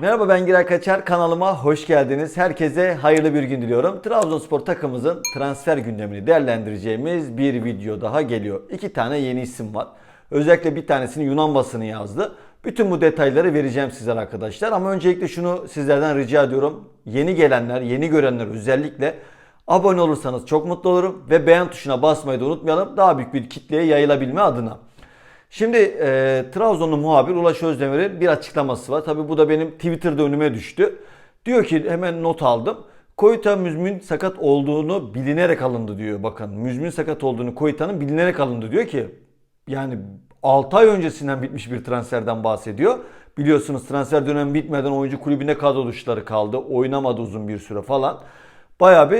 Merhaba ben Giray Kaçar kanalıma hoş geldiniz. Herkese hayırlı bir gün diliyorum. Trabzonspor takımımızın transfer gündemini değerlendireceğimiz bir video daha geliyor. İki tane yeni isim var. Özellikle bir tanesini Yunan basını yazdı. Bütün bu detayları vereceğim sizlere arkadaşlar. Ama öncelikle şunu sizlerden rica ediyorum. Yeni gelenler, yeni görenler özellikle abone olursanız çok mutlu olurum. Ve beğen tuşuna basmayı da unutmayalım. Daha büyük bir kitleye yayılabilme adına. Şimdi e, Trabzonlu muhabir Ulaş Özdemir'in bir açıklaması var. Tabi bu da benim Twitter'da önüme düştü. Diyor ki hemen not aldım. Koyta müzmin sakat olduğunu bilinerek alındı diyor. Bakın müzmin sakat olduğunu Koyta'nın bilinerek alındı diyor ki yani 6 ay öncesinden bitmiş bir transferden bahsediyor. Biliyorsunuz transfer dönemi bitmeden oyuncu kulübünde kadro dışları kaldı. Oynamadı uzun bir süre falan. Bayağı bir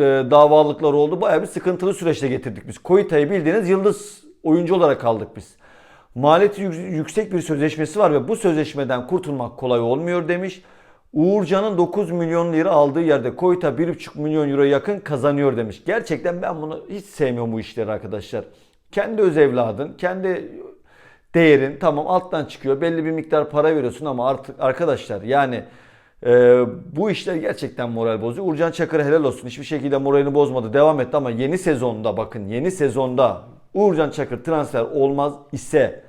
e, davalıklar oldu. Bayağı bir sıkıntılı süreçte getirdik biz. Koyta'yı bildiğiniz yıldız oyuncu olarak aldık biz. Maliyeti yük- yüksek bir sözleşmesi var ve bu sözleşmeden kurtulmak kolay olmuyor demiş. Uğurcan'ın 9 milyon lira aldığı yerde Koyta 1,5 milyon euro yakın kazanıyor demiş. Gerçekten ben bunu hiç sevmiyorum bu işleri arkadaşlar. Kendi öz evladın, kendi değerin tamam alttan çıkıyor. Belli bir miktar para veriyorsun ama artık arkadaşlar yani e, bu işler gerçekten moral bozuyor. Uğurcan Çakır'a helal olsun. Hiçbir şekilde moralini bozmadı. Devam etti ama yeni sezonda bakın yeni sezonda Uğurcan Çakır transfer olmaz ise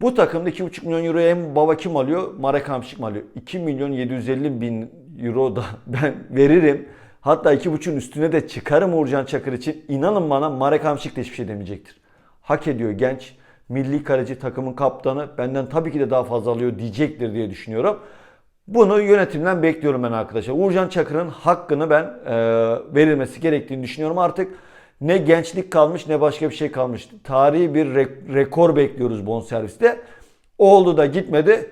bu takımda 2,5 milyon euroya en baba kim alıyor? Marek Hamşik mi alıyor? 2 milyon 750 bin euro da ben veririm. Hatta 2,5'un üstüne de çıkarım Uğurcan Çakır için. İnanın bana Marek Hamşik de hiçbir şey demeyecektir. Hak ediyor genç. Milli kaleci takımın kaptanı. Benden tabii ki de daha fazla alıyor diyecektir diye düşünüyorum. Bunu yönetimden bekliyorum ben arkadaşlar. Uğurcan Çakır'ın hakkını ben e, verilmesi gerektiğini düşünüyorum. Artık ne gençlik kalmış ne başka bir şey kalmış. Tarihi bir re- rekor bekliyoruz bonserviste. Oldu da gitmedi.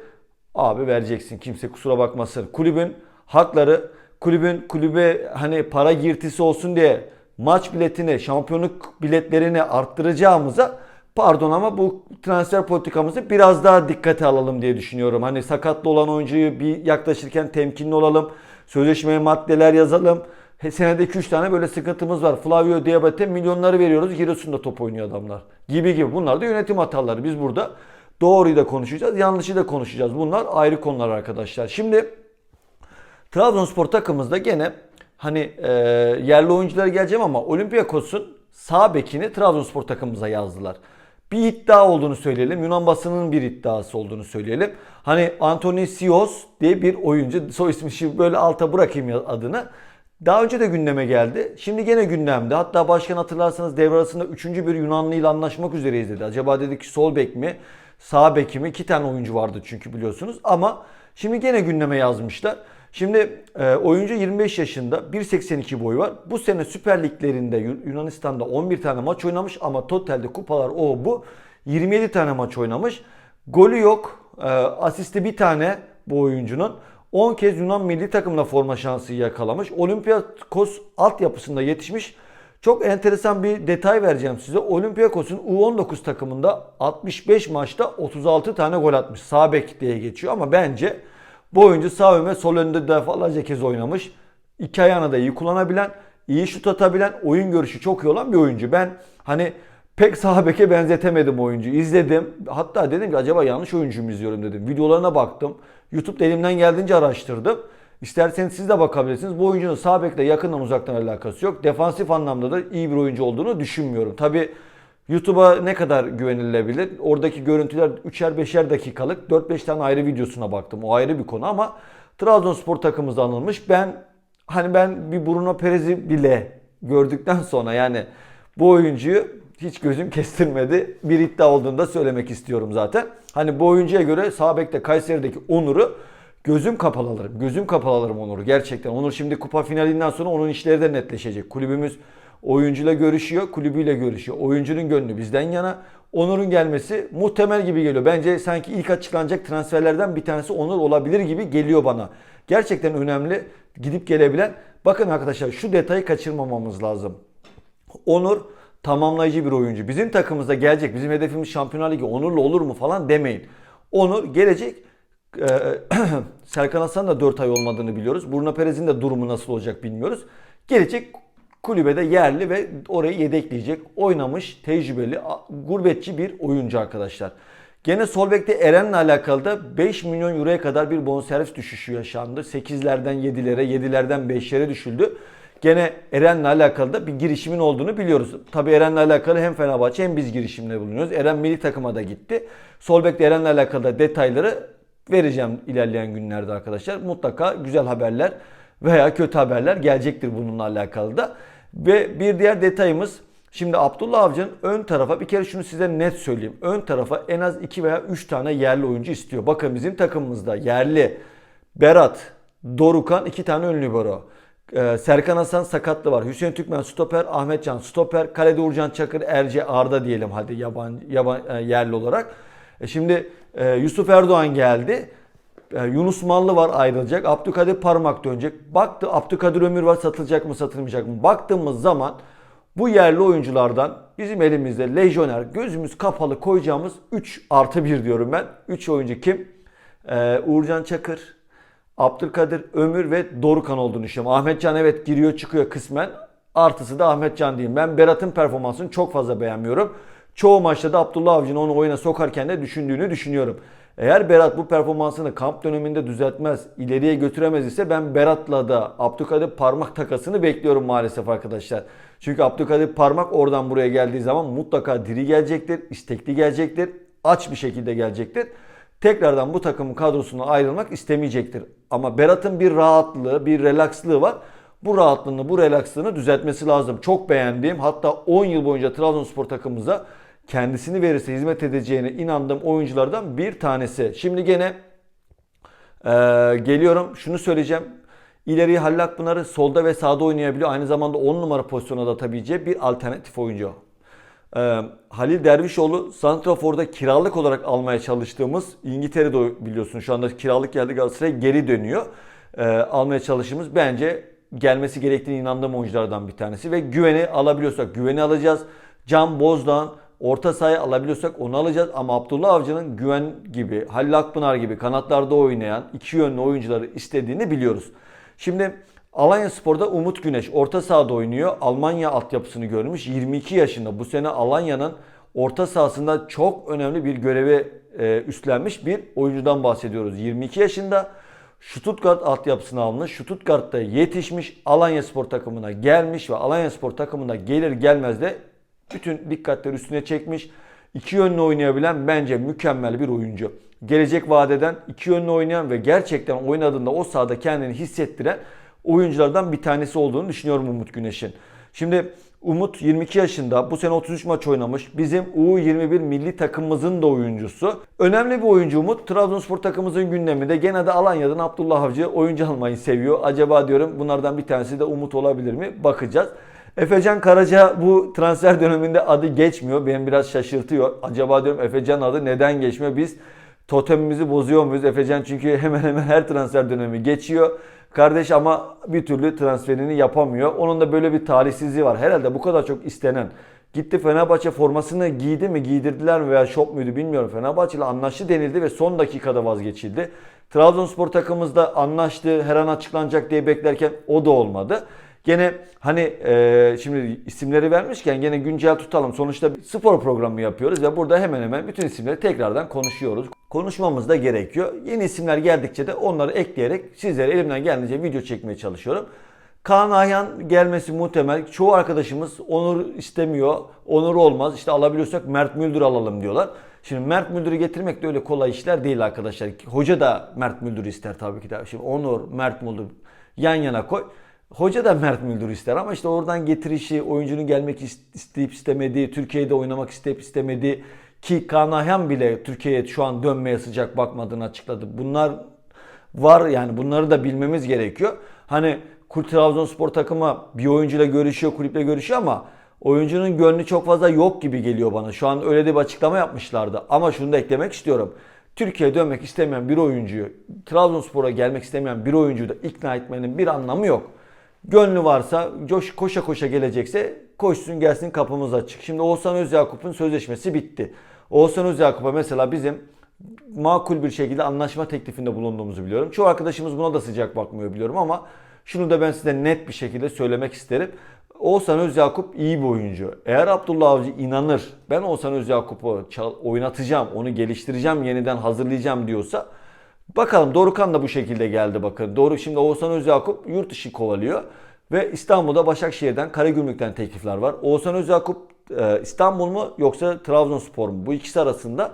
Abi vereceksin kimse kusura bakmasın. Kulübün hakları, kulübün kulübe hani para girtisi olsun diye maç biletini, şampiyonluk biletlerini arttıracağımıza pardon ama bu transfer politikamızı biraz daha dikkate alalım diye düşünüyorum. Hani sakatlı olan oyuncuyu bir yaklaşırken temkinli olalım. Sözleşmeye maddeler yazalım. Senede 2-3 tane böyle sıkıntımız var. Flavio Diabate milyonları veriyoruz. Giresun'da top oynuyor adamlar. Gibi gibi. Bunlar da yönetim hataları. Biz burada doğruyu da konuşacağız. Yanlışı da konuşacağız. Bunlar ayrı konular arkadaşlar. Şimdi Trabzonspor takımımızda gene hani e, yerli oyunculara geleceğim ama Olympiakos'un sağ bekini Trabzonspor takımımıza yazdılar. Bir iddia olduğunu söyleyelim. Yunan basının bir iddiası olduğunu söyleyelim. Hani Antonisios diye bir oyuncu. Soy ismi şimdi böyle alta bırakayım adını. Daha önce de gündeme geldi. Şimdi gene gündemde. Hatta başkan hatırlarsanız devre arasında 3. bir Yunanlı ile anlaşmak üzereyiz dedi. Acaba dedik sol bek mi, sağ bek mi? İki tane oyuncu vardı çünkü biliyorsunuz. Ama şimdi gene gündeme yazmışlar. Şimdi e, oyuncu 25 yaşında 1.82 boyu var. Bu sene Süper Liglerinde Yu- Yunanistan'da 11 tane maç oynamış ama totalde kupalar o bu 27 tane maç oynamış. Golü yok. E, asisti bir tane bu oyuncunun. 10 kez Yunan milli takımla forma şansı yakalamış. Olympiakos altyapısında yetişmiş. Çok enteresan bir detay vereceğim size. Olympiakos'un U19 takımında 65 maçta 36 tane gol atmış. Sağ bek diye geçiyor ama bence bu oyuncu sağ ön ve sol önde defalarca kez oynamış. İki ayağını da iyi kullanabilen, iyi şut atabilen, oyun görüşü çok iyi olan bir oyuncu. Ben hani pek sağ beke benzetemedim oyuncu. İzledim. Hatta dedim ki acaba yanlış oyuncu mu izliyorum dedim. Videolarına baktım. YouTube'da elimden geldiğince araştırdım. İsterseniz siz de bakabilirsiniz. Bu oyuncunun sağ bekle yakından uzaktan alakası yok. Defansif anlamda da iyi bir oyuncu olduğunu düşünmüyorum. Tabi YouTube'a ne kadar güvenilebilir? Oradaki görüntüler 3'er 5'er dakikalık 4-5 tane ayrı videosuna baktım. O ayrı bir konu ama Trabzonspor takımımızda anılmış. Ben hani ben bir Bruno Perez'i bile gördükten sonra yani bu oyuncuyu hiç gözüm kestirmedi. Bir iddia olduğunu da söylemek istiyorum zaten. Hani bu oyuncuya göre sağ bekte Kayseri'deki Onur'u gözüm kapalı alırım. Gözüm kapalı alırım Onur'u gerçekten. Onur şimdi kupa finalinden sonra onun işleri de netleşecek. Kulübümüz oyuncuyla görüşüyor, kulübüyle görüşüyor. Oyuncunun gönlü bizden yana. Onur'un gelmesi muhtemel gibi geliyor. Bence sanki ilk açıklanacak transferlerden bir tanesi Onur olabilir gibi geliyor bana. Gerçekten önemli gidip gelebilen. Bakın arkadaşlar şu detayı kaçırmamamız lazım. Onur tamamlayıcı bir oyuncu. Bizim takımımızda gelecek. Bizim hedefimiz Şampiyonlar Ligi. Onur'la olur mu falan demeyin. Onur gelecek. Ee, Serkan Hasan'ın da 4 ay olmadığını biliyoruz. Bruno Perez'in de durumu nasıl olacak bilmiyoruz. Gelecek kulübede yerli ve orayı yedekleyecek. Oynamış, tecrübeli, gurbetçi bir oyuncu arkadaşlar. Gene sol bekte Eren'le alakalı da 5 milyon euroya kadar bir bonservis düşüşü yaşandı. 8'lerden 7'lere, 7'lerden 5'lere düşüldü. Gene Eren'le alakalı da bir girişimin olduğunu biliyoruz. Tabii Eren'le alakalı hem Fenerbahçe hem biz girişimde bulunuyoruz. Eren milli takıma da gitti. Sol bekte Eren'le alakalı da detayları vereceğim ilerleyen günlerde arkadaşlar. Mutlaka güzel haberler veya kötü haberler gelecektir bununla alakalı da. Ve bir diğer detayımız Şimdi Abdullah Avcı'nın ön tarafa bir kere şunu size net söyleyeyim. Ön tarafa en az 2 veya 3 tane yerli oyuncu istiyor. Bakın bizim takımımızda yerli Berat, Dorukan iki tane ön libero. Ee, Serkan Hasan sakatlı var. Hüseyin Türkmen stoper, Ahmet Can stoper, kalede Uğurcan Çakır, Erce Arda diyelim hadi yaban, yaban e, yerli olarak. E şimdi e, Yusuf Erdoğan geldi. Yunus Mallı var ayrılacak. Abdülkadir Parmak dönecek. Baktı Abdülkadir Ömür var satılacak mı satılmayacak mı? Baktığımız zaman bu yerli oyunculardan bizim elimizde lejyoner gözümüz kapalı koyacağımız 3 artı 1 diyorum ben. 3 oyuncu kim? Ee, Uğurcan Çakır, Abdülkadir Ömür ve Dorukan olduğunu düşünüyorum. Ahmetcan evet giriyor çıkıyor kısmen. Artısı da Ahmetcan diyeyim. Ben Berat'ın performansını çok fazla beğenmiyorum. Çoğu maçta da Abdullah Avcı'nın onu oyuna sokarken de düşündüğünü düşünüyorum. Eğer Berat bu performansını kamp döneminde düzeltmez, ileriye götüremez ise ben Berat'la da Abdülkadir parmak takasını bekliyorum maalesef arkadaşlar. Çünkü Abdülkadir parmak oradan buraya geldiği zaman mutlaka diri gelecektir, istekli gelecektir, aç bir şekilde gelecektir. Tekrardan bu takımın kadrosuna ayrılmak istemeyecektir. Ama Berat'ın bir rahatlığı, bir relakslığı var. Bu rahatlığını, bu relakslığını düzeltmesi lazım. Çok beğendiğim hatta 10 yıl boyunca Trabzonspor takımımıza kendisini verirse hizmet edeceğine inandığım oyunculardan bir tanesi. Şimdi gene ee, geliyorum şunu söyleyeceğim. İleriyi Halil Akpınar'ı solda ve sağda oynayabiliyor. Aynı zamanda 10 numara pozisyona da atabileceği bir alternatif oyuncu. Ee, Halil Dervişoğlu Santrafor'da kiralık olarak almaya çalıştığımız İngiltere'de biliyorsun şu anda kiralık geldi Galatasaray'a geri dönüyor. Ee, almaya çalıştığımız bence gelmesi gerektiğine inandığım oyunculardan bir tanesi ve güveni alabiliyorsak güveni alacağız. Can Bozdağ'ın orta sahaya alabiliyorsak onu alacağız. Ama Abdullah Avcı'nın güven gibi, Halil Akpınar gibi kanatlarda oynayan iki yönlü oyuncuları istediğini biliyoruz. Şimdi Alanya Spor'da Umut Güneş orta sahada oynuyor. Almanya altyapısını görmüş. 22 yaşında. Bu sene Alanya'nın orta sahasında çok önemli bir görevi e, üstlenmiş bir oyuncudan bahsediyoruz. 22 yaşında Stuttgart altyapısını almış. Stuttgart'ta yetişmiş. Alanya Spor takımına gelmiş ve Alanya Spor takımına gelir gelmez de bütün dikkatleri üstüne çekmiş. İki yönlü oynayabilen bence mükemmel bir oyuncu. Gelecek vadeden iki yönlü oynayan ve gerçekten oynadığında o sahada kendini hissettiren oyunculardan bir tanesi olduğunu düşünüyorum Umut Güneş'in. Şimdi Umut 22 yaşında. Bu sene 33 maç oynamış. Bizim U21 milli takımımızın da oyuncusu. Önemli bir oyuncu Umut. Trabzonspor takımımızın gündeminde. Gene de Alanya'dan Abdullah Avcı oyuncu almayı seviyor. Acaba diyorum bunlardan bir tanesi de Umut olabilir mi? Bakacağız. Efecan Karaca bu transfer döneminde adı geçmiyor. Beni biraz şaşırtıyor. Acaba diyorum Efecan adı neden geçmiyor? Biz totemimizi bozuyor muyuz? Efecan çünkü hemen hemen her transfer dönemi geçiyor. Kardeş ama bir türlü transferini yapamıyor. Onun da böyle bir talihsizliği var. Herhalde bu kadar çok istenen. Gitti Fenerbahçe formasını giydi mi giydirdiler mi veya şok muydu bilmiyorum. Fenerbahçe ile anlaştı denildi ve son dakikada vazgeçildi. Trabzonspor takımımızda anlaştı her an açıklanacak diye beklerken o da olmadı. Gene hani e, şimdi isimleri vermişken gene güncel tutalım. Sonuçta spor programı yapıyoruz ve burada hemen hemen bütün isimleri tekrardan konuşuyoruz. Konuşmamız da gerekiyor. Yeni isimler geldikçe de onları ekleyerek sizlere elimden geldiğince video çekmeye çalışıyorum. Kaan Ayhan gelmesi muhtemel. Çoğu arkadaşımız Onur istemiyor. Onur olmaz. İşte alabiliyorsak Mert Müldür alalım diyorlar. Şimdi Mert Müldür'ü getirmek de öyle kolay işler değil arkadaşlar. Hoca da Mert Müldür ister tabii ki de. Şimdi Onur, Mert Müldür yan yana koy. Hoca da Mert Müldür ister ama işte oradan getirişi, oyuncunun gelmek isteyip istemediği, Türkiye'de oynamak isteyip istemediği ki Kaan bile Türkiye'ye şu an dönmeye sıcak bakmadığını açıkladı. Bunlar var yani bunları da bilmemiz gerekiyor. Hani Kurt Trabzonspor takımı bir oyuncuyla görüşüyor, kulüple görüşüyor ama oyuncunun gönlü çok fazla yok gibi geliyor bana. Şu an öyle de bir açıklama yapmışlardı. Ama şunu da eklemek istiyorum. Türkiye'ye dönmek istemeyen bir oyuncuyu, Trabzonspor'a gelmek istemeyen bir oyuncuyu da ikna etmenin bir anlamı yok. Gönlü varsa coş, koşa koşa gelecekse koşsun gelsin kapımız açık. Şimdi Oğuzhan Özyakup'un sözleşmesi bitti. Oğuzhan Özyakup'a mesela bizim makul bir şekilde anlaşma teklifinde bulunduğumuzu biliyorum. Çoğu arkadaşımız buna da sıcak bakmıyor biliyorum ama şunu da ben size net bir şekilde söylemek isterim. Oğuzhan Özyakup iyi bir oyuncu. Eğer Abdullah Avcı inanır, ben Oğuzhan Özyakup'u oynatacağım, onu geliştireceğim, yeniden hazırlayacağım diyorsa bakalım Dorukan da bu şekilde geldi bakın. Doğru şimdi Oğuzhan Özyakup yurt dışı kovalıyor ve İstanbul'da Başakşehir'den, Karagümrük'ten teklifler var. Oğuzhan Özyakup e, İstanbul mu yoksa Trabzonspor mu? Bu ikisi arasında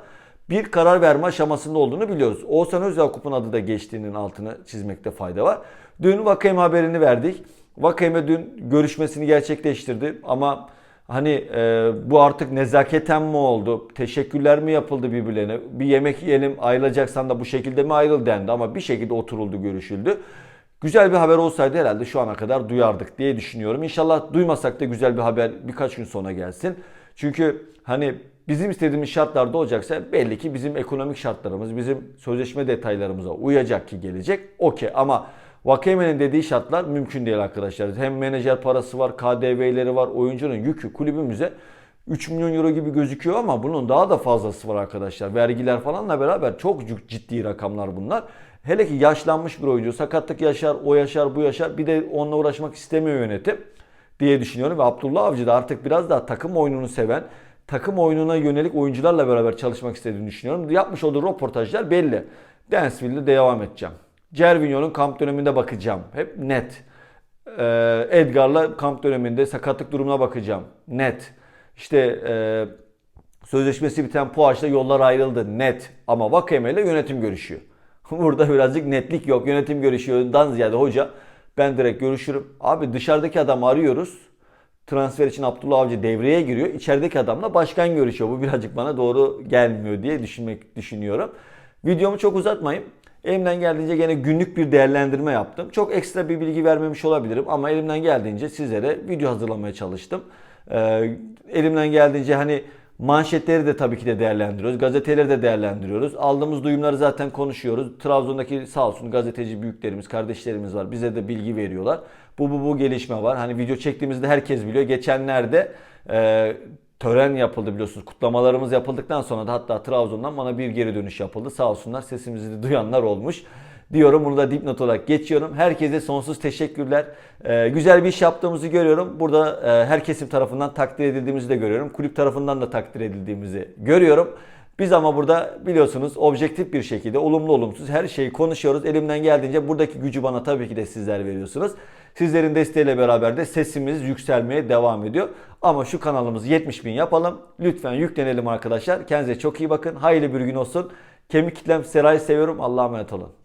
bir karar verme aşamasında olduğunu biliyoruz. Oğuzhan Özyakup'un adı da geçtiğinin altını çizmekte fayda var. Dün Vakayeme haberini verdik. Vakayeme dün görüşmesini gerçekleştirdi ama hani e, bu artık nezaketen mi oldu? Teşekkürler mi yapıldı birbirlerine? Bir yemek yiyelim ayrılacaksan da bu şekilde mi ayrıl dendi ama bir şekilde oturuldu görüşüldü. Güzel bir haber olsaydı herhalde şu ana kadar duyardık diye düşünüyorum. İnşallah duymasak da güzel bir haber birkaç gün sonra gelsin. Çünkü hani bizim istediğimiz şartlarda olacaksa belli ki bizim ekonomik şartlarımız, bizim sözleşme detaylarımıza uyacak ki gelecek. Okey ama Vakeme'nin dediği şartlar mümkün değil arkadaşlar. Hem menajer parası var, KDV'leri var, oyuncunun yükü kulübümüze 3 milyon euro gibi gözüküyor ama bunun daha da fazlası var arkadaşlar. Vergiler falanla beraber çok ciddi rakamlar bunlar. Hele ki yaşlanmış bir oyuncu, sakatlık yaşar, o yaşar, bu yaşar. Bir de onunla uğraşmak istemiyor yönetim diye düşünüyorum. Ve Abdullah Avcı da artık biraz daha takım oyununu seven, takım oyununa yönelik oyuncularla beraber çalışmak istediğini düşünüyorum. Yapmış olduğu röportajlar belli. Dansville'de devam edeceğim. Cervinho'nun kamp döneminde bakacağım. Hep net. Ee, Edgar'la kamp döneminde sakatlık durumuna bakacağım. Net. İşte e, sözleşmesi biten Puaç'la yollar ayrıldı. Net. Ama Vakeme ile yönetim görüşüyor. Burada birazcık netlik yok. Yönetim görüşüyordan ziyade hoca ben direkt görüşürüm. Abi dışarıdaki adamı arıyoruz. Transfer için Abdullah Avcı devreye giriyor. İçerideki adamla başkan görüşüyor. Bu birazcık bana doğru gelmiyor diye düşünmek düşünüyorum. Videomu çok uzatmayayım. Elimden geldiğince gene günlük bir değerlendirme yaptım. Çok ekstra bir bilgi vermemiş olabilirim ama elimden geldiğince sizlere video hazırlamaya çalıştım. Ee, elimden geldiğince hani manşetleri de tabii ki de değerlendiriyoruz. Gazeteleri de değerlendiriyoruz. Aldığımız duyumları zaten konuşuyoruz. Trabzon'daki sağ olsun gazeteci büyüklerimiz, kardeşlerimiz var. Bize de bilgi veriyorlar. Bu bu bu gelişme var. Hani video çektiğimizde herkes biliyor. Geçenlerde e, tören yapıldı biliyorsunuz. Kutlamalarımız yapıldıktan sonra da hatta Trabzon'dan bana bir geri dönüş yapıldı. Sağ olsunlar sesimizi duyanlar olmuş diyorum. Bunu da dipnot olarak geçiyorum. Herkese sonsuz teşekkürler. Ee, güzel bir iş yaptığımızı görüyorum. Burada e, her kesim tarafından takdir edildiğimizi de görüyorum. Kulüp tarafından da takdir edildiğimizi görüyorum. Biz ama burada biliyorsunuz objektif bir şekilde olumlu olumsuz her şeyi konuşuyoruz. Elimden geldiğince buradaki gücü bana tabii ki de sizler veriyorsunuz. Sizlerin desteğiyle beraber de sesimiz yükselmeye devam ediyor. Ama şu kanalımızı 70 bin yapalım. Lütfen yüklenelim arkadaşlar. Kendinize çok iyi bakın. Hayırlı bir gün olsun. Kemik kitlem Seray'ı seviyorum. Allah'a emanet olun.